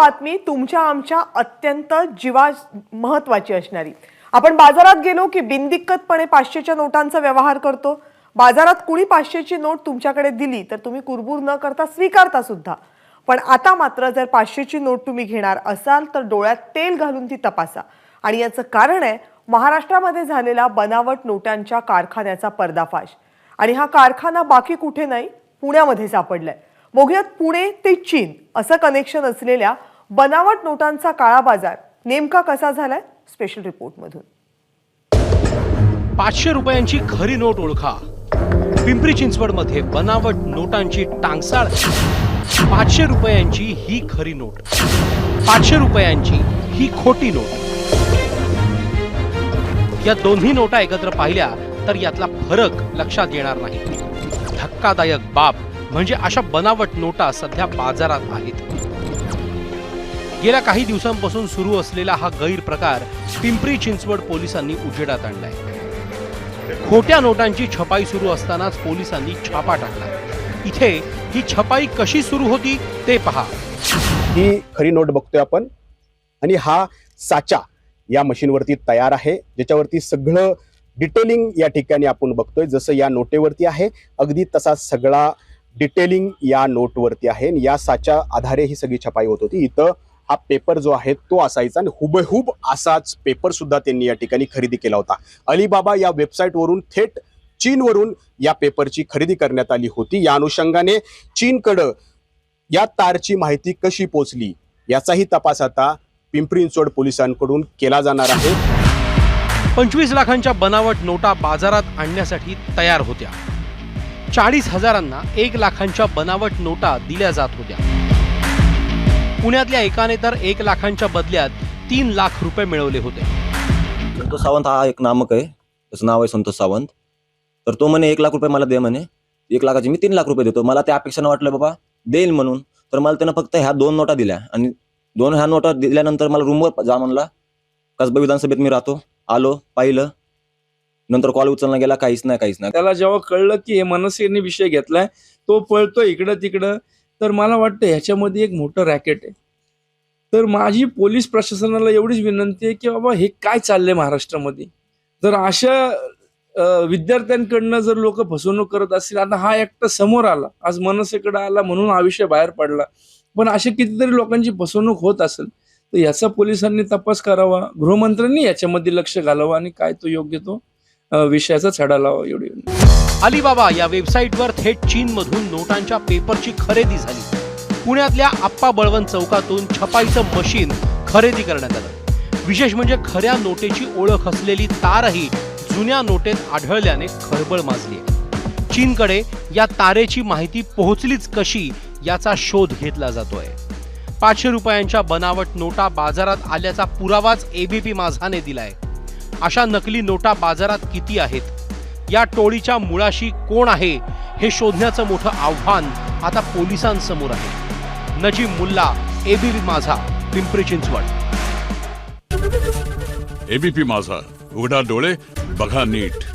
बातमी तुमच्या आमच्या अत्यंत जीवा महत्वाची असणारी. आपण बाजारात गेलो की बिनदिक्कतपणे पाचशेच्या नोटांचा व्यवहार करतो. बाजारात कुणी पाचशेची नोट तुमच्याकडे दिली तर तुम्ही कुरबूर न करता स्वीकारता सुद्धा. पण आता मात्र जर पाचशेची नोट तुम्ही घेणार असाल तर डोळ्यात तेल घालून ती तपासा. आणि याचं कारण आहे महाराष्ट्रामध्ये झालेला बनावट नोटांच्या कारखान्याचा पर्दाफाश. आणि हा कारखाना बाकी कुठे नाही पुण्यामध्ये सापडलाय. बघूयात पुणे ते चीन असं कनेक्शन असलेल्या बनावट नोटांचा काळा बाजार नेमका कसा झालाय? स्पेशल रिपोर्टमधून पाचशे रुपयांची खरी नोट ओळखा. पिंपरी चिंचवडमध्ये बनावट नोटांची टांगसाळ. पाचशे रुपयांची ही खरी नोट. पाचशे रुपयांची ही खोटी नोट. या दोन्ही नोटा एकत्र पाहिल्या तर यातला फरक लक्षात येणार नाही. धक्कादायक बाब म्हणजे अशा बनावट नोटा सध्या बाजारात आहेत. गेल्या काही दिवसांपासून सुरू असलेला हा गैरप्रकार पिंपरी चिंचवड पोलिसांनी उजेडात आणलाय. खोट्या नोटांची छपाई सुरू असतानाच पोलिसांनी छापा टाकला. इथे ही छपाई कशी सुरू होती ते पहा. ही खरी नोट बघतोय आपण. आणि हा साचा या मशीनवरती तयार आहे. ज्याच्यावरती सगळं डिटेलिंग या ठिकाणी आपण बघतोय. जसं या नोटेवरती आहे अगदी तसा सगळा डिटेलिंग या नोटवरती आहे. आणि या साच्या आधारे ही सगळी छपाई होत होती. इथं हा पेपर जो आहे तो असायचा आणि हुबेहूब असाच पेपर सुद्धा त्यांनी या ठिकाणी खरेदी केला होता. अलिबाबा या वेबसाईटवरून थेट चीनवरून या पेपरची खरेदी करण्यात आली होती. या अनुषंगाने चीनकडं या तारची माहिती कशी पोचली याचाही तपास आता पिंपरी चिंचवड पोलिसांकडून केला जाणार आहे. पंचवीस लाखांच्या बनावट नोटा बाजारात आणण्यासाठी तयार होत्या. चाळीस हजारांना एक लाखांच्या बनावट नोटा दिल्या जात होत्या. पुण्यातल्या एकाने तर एक लाखांच्या बदल्यात तीन लाख रुपये मिळवले होते. संतोष सावंत हा एक नामक आहे. त्याचं नाव आहे संतोष सावंत. तर तो म्हणे एक लाख रुपये मला दे म्हणे. एक लाखाचे मी तीन लाख रुपये देतो. मला त्या अपेक्षानं वाटलं बाबा देईल म्हणून. तर मला त्यानं फक्त ह्या दोन नोटा दिल्या. आणि दोन ह्या नोटा दिल्यानंतर मला रूमवर जा म्हणला. कसबा विधानसभेत मी राहतो. आलो पाहिलं. नंतर कॉल उचलला गेला. काहीच नाही काहीच नाही. त्याला जेव्हा कळलं की हे मनसेने विषय घेतलाय तो पळतो इकडं तिकडं तर मला वाटतं ह्याच्यामध्ये एक मोठं रॅकेट आहे. तर माझी पोलीस प्रशासनाला एवढीच विनंती आहे की बाबा हे काय चाललंय महाराष्ट्रामध्ये? जर अशा विद्यार्थ्यांकडनं जर लोक फसवणूक करत असतील आता हा एकटा समोर आला आज मनसेकडे आला म्हणून हा विषय बाहेर पडला पण अशा कितीतरी लोकांची फसवणूक होत असेल तर याचा पोलिसांनी तपास करावा गृहमंत्र्यांनी याच्यामध्ये लक्ष घालावं आणि काय तो योग्य तो विषयाचा छडा लावा एवढी अलिबाबा या वेबसाईटवर थेट चीनमधून नोटांच्या पेपरची खरेदी झाली. पुण्यातल्या आप्पा बळवंत चौकातून छपाईचं मशीन खरेदी करण्यात आलं. विशेष म्हणजे खऱ्या नोटेची ओळख असलेली तारही जुन्या नोटेत आढळल्याने खळबळ माजली आहे. चीनकडे या तारेची माहिती पोहोचलीच कशी याचा शोध घेतला जातोय. पाचशे रुपयांच्या बनावट नोटा बाजारात आल्याचा पुरावाच एबीपी माझाने दिलाय. अशा नकली नोटा बाजारात किती आहेत? या टोळीच्या मुळाशी कोण आहे हे शोधण्याचं मोठं आव्हान आता पोलिसांसमोर आहे. नजीब मुल्ला एबीपी माझा पिंपरी चिंचवड. एबीपी माझा उघडा डोळे बघा नीट.